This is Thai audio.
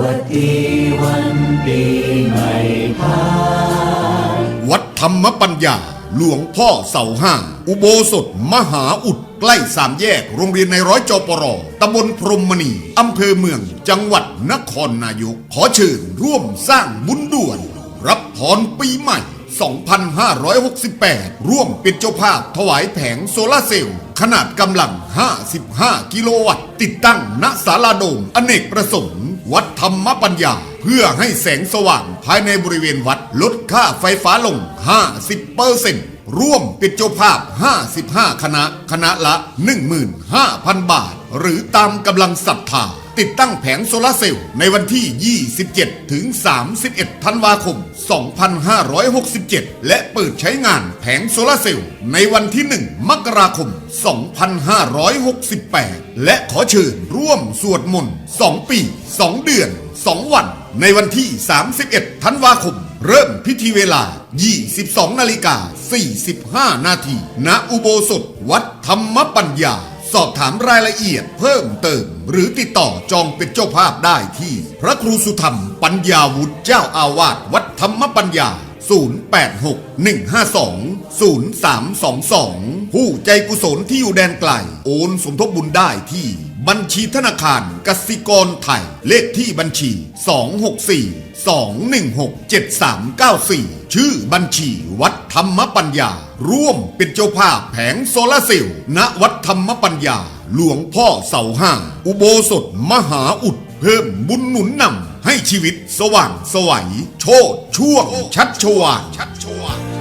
วัสดีวันปีใหม่พาวัดธรรมปัญญา หลวงพ่อเสาห้าง อุโบสถมหาอุด ใกล้สามแยกโรงเรียนในร้อยจปรตำบลพรหมณี อำเภอเมือง จังหวัดนครนายก ขอเชิญร่วมสร้างบุญด่วน รับพรปีใหม่ 2568 ร่วมเป็นเจ้าภาพถวายแผงโซลาเซลล์ ขนาดกำลัง 55 กิโลวัตต์ ติดตั้งณศาลาโดมอเนกประสงค์ วัดธรรมปัญญา เพื่อให้แสงสว่างภายในบริเวณวัดลดค่าไฟฟ้าลง 50เปอร์เซ็นต์ร่วมปิดเจ้าภาพ 55 คณะ คณะละ 15,000 บาท หรือตามกำลังศรัทธาติดตั้งแผงโซลาร์เซลล์ในวันที่ 27 ถึง 31 ธันวาคม 2567 และเปิดใช้งานแผงโซลาร์เซลล์ในวันที่ 1 มกราคม 2568 และขอเชิญร่วมสวดมนต์ 2 ปี 2 เดือน 2 วัน ในวันที่ 31 ธันวาคม เริ่มพิธีเวลา 22 นาฬิกา 45 นาที ณ อุโบสถวัดธรรมปัญญา สอบถามรายละเอียดเพิ่มเติม หรือติดต่อจองเป็นเจ้าภาพได้ที่ พระครูสุธรรมปัญญาวุฒิเจ้าอาวาสวัดธรรมปัญญา 0861520322 ผู้ใจกุศลที่อยู่แดนไกล โอนสมทบบุญได้ที่บัญชีธนาคารกสิกรไทย เลขที่บัญชี 264 216 7394 ชื่อบัญชีวัดธรรมปัญญา ร่วมเป็นเจ้าภาพแผงโซลาเซลล์ณวัดธรรมปัญญา หลวงพ่อเสาห้า อุโบสถมหาอุด เพิ่มบุญหนุนนำ ให้ชีวิตสว่างสวัยโชดช่วงชัดชวานชัดชวาน